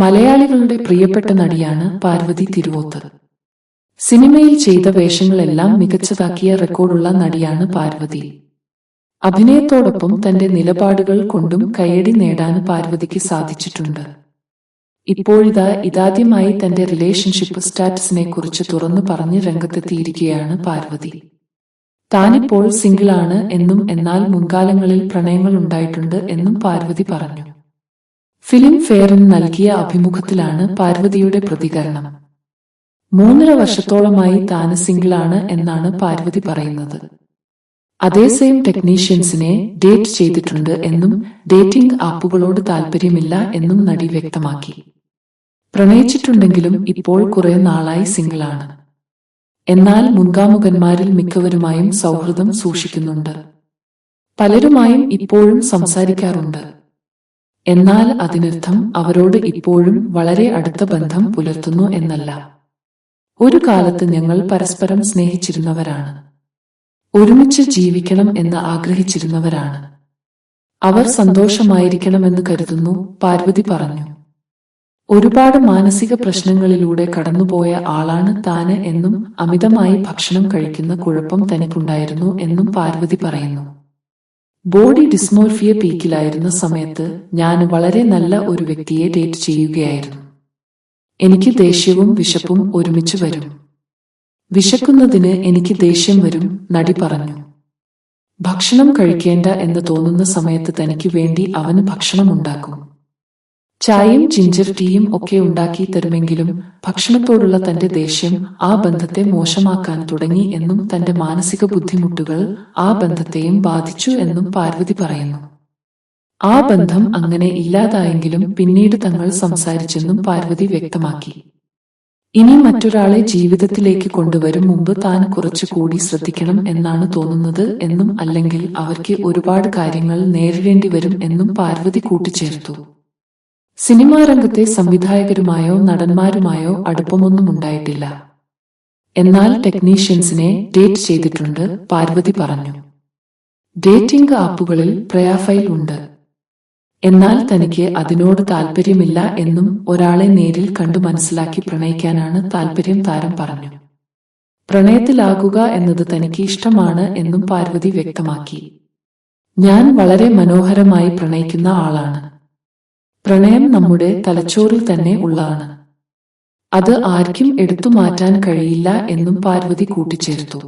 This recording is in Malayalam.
മലയാളികളുടെ പ്രിയപ്പെട്ട നടിയാണ് പാർവതി തിരുവോത്ത്. സിനിമയിൽ ചെയ്ത വേഷങ്ങളെല്ലാം മികച്ചതാക്കിയ റെക്കോർഡുള്ള നടിയാണ് പാർവതി. അഭിനയത്തോടൊപ്പം തന്റെ നിലപാടുകൾ കൊണ്ടും കയ്യടി നേടാൻ പാർവതിക്ക് സാധിച്ചിട്ടുണ്ട്. ഇപ്പോഴിതാ ഇതാദ്യമായി തന്റെ റിലേഷൻഷിപ്പ് സ്റ്റാറ്റസിനെ കുറിച്ച് തുറന്നു പറഞ്ഞ് രംഗത്തെത്തിയിരിക്കുകയാണ് പാർവതി. താനിപ്പോൾ സിംഗിളാണ് എന്നും എന്നാൽ മുൻകാലങ്ങളിൽ പ്രണയങ്ങൾ ഉണ്ടായിട്ടുണ്ട് എന്നും പാർവതി പറഞ്ഞു. ഫിലിം ഫെയറിന് നൽകിയ അഭിമുഖത്തിലാണ് പാർവതിയുടെ പ്രതികരണം. മൂന്നര വർഷത്തോളമായി താന് സിംഗിളാണ് എന്നാണ് പാർവതി പറയുന്നത്. അതേസമയം ടെക്നീഷ്യൻസിനെ ഡേറ്റ് ചെയ്തിട്ടുണ്ട് എന്നും ഡേറ്റിംഗ് ആപ്പുകളോട് താല്പര്യമില്ല എന്നും നടി വ്യക്തമാക്കി. പ്രണയിച്ചിട്ടുണ്ടെങ്കിലും ഇപ്പോൾ കുറെ നാളായി സിംഗിളാണ്. എന്നാൽ മുൻകാമുകന്മാരിൽ മിക്കവരുമായും സൗഹൃദം സൂക്ഷിക്കുന്നുണ്ട്. പലരുമായും ഇപ്പോഴും സംസാരിക്കാറുണ്ട്. എന്നാൽ അതിനർത്ഥം അവരോട് ഇപ്പോഴും വളരെ അടുത്ത ബന്ധം പുലർത്തുന്നു എന്നല്ല. ഒരു കാലത്ത് ഞങ്ങൾ പരസ്പരം സ്നേഹിച്ചിരുന്നവരാണ്. ഒരുമിച്ച് ജീവിക്കണം എന്ന് ആഗ്രഹിച്ചിരുന്നവരാണ്. അവർ സന്തോഷമായിരിക്കണമെന്ന് കരുതുന്നു പാർവതി പറഞ്ഞു. ഒരുപാട് മാനസിക പ്രശ്നങ്ങളിലൂടെ കടന്നുപോയ ആളാണ് താന് എന്നും അമിതമായി ഭക്ഷണം കഴിക്കുന്ന കുഴപ്പം തനിക്കുണ്ടായിരുന്നു എന്നും പാർവതി പറയുന്നു. ബോഡി ഡിസ്മോർഫിയ പീക്കിലായിരുന്ന സമയത്ത് ഞാൻ വളരെ നല്ല ഒരു വ്യക്തിയെ ഡേറ്റ് ചെയ്യുകയായിരുന്നു. എനിക്ക് ദേഷ്യവും വിശപ്പും ഒരുമിച്ച് വരും. വിശക്കുന്നതിന് എനിക്ക് ദേഷ്യം വരും നടി പറഞ്ഞു. ഭക്ഷണം കഴിക്കേണ്ട എന്ന് തോന്നുന്ന സമയത്ത് തനിക്ക് വേണ്ടി അവന് ഭക്ഷണം ഉണ്ടാക്കും. ചായയും ജിഞ്ചർ ടീയും ഒക്കെ ഉണ്ടാക്കി തരുമെങ്കിലും ഭക്ഷണത്തോടുള്ള തന്റെ ദേഷ്യം ആ ബന്ധത്തെ മോശമാക്കാൻ തുടങ്ങി എന്നും തന്റെ മാനസിക ബുദ്ധിമുട്ടുകൾ ആ ബന്ധത്തെയും ബാധിച്ചു എന്നും പാർവതി പറയുന്നു. ആ ബന്ധം അങ്ങനെ ഇല്ലാതായെങ്കിലും പിന്നീട് തങ്ങൾ സംസാരിച്ചെന്നും പാർവതി വ്യക്തമാക്കി. ഇനി മറ്റൊരാളെ ജീവിതത്തിലേക്ക് കൊണ്ടുവരും മുമ്പ് താൻ കുറച്ചുകൂടി ശ്രദ്ധിക്കണം എന്നാണ് തോന്നുന്നത് എന്നും അല്ലെങ്കിൽ അവർക്ക് ഒരുപാട് കാര്യങ്ങൾ നേരിടേണ്ടി വരും എന്നും പാർവതി കൂട്ടിച്ചേർത്തു. സിനിമാ രംഗത്തെ സംവിധായകരുമായോ നടന്മാരുമായോ അടുപ്പമൊന്നും ഉണ്ടായിട്ടില്ല. എന്നാൽ ടെക്നീഷ്യൻസിനെ ഡേറ്റ് ചെയ്തിട്ടുണ്ട് പാർവതി പറഞ്ഞു. ഡേറ്റിംഗ് ആപ്പുകളിൽ പ്രയാഫൈൽ ഉണ്ട്. എന്നാൽ തനിക്ക് അതിനോട് താല്പര്യമില്ല എന്നും ഒരാളെ നേരിൽ കണ്ടു മനസ്സിലാക്കി പ്രണയിക്കാനാണ് താല്പര്യം താരം പറഞ്ഞു. പ്രണയത്തിലാകുക എന്നത് തനിക്ക് ഇഷ്ടമാണ് എന്നും പാർവതി വ്യക്തമാക്കി. ഞാൻ വളരെ മനോഹരമായി പ്രണയിക്കുന്ന ആളാണ്. പ്രണയം നമ്മുടെ തലച്ചോറിൽ തന്നെ ഉള്ളതാണ്. അത് ആർക്കും എടുത്തു മാറ്റാൻ കഴിയില്ല എന്നും പാർവതി കൂട്ടിച്ചേർത്തു.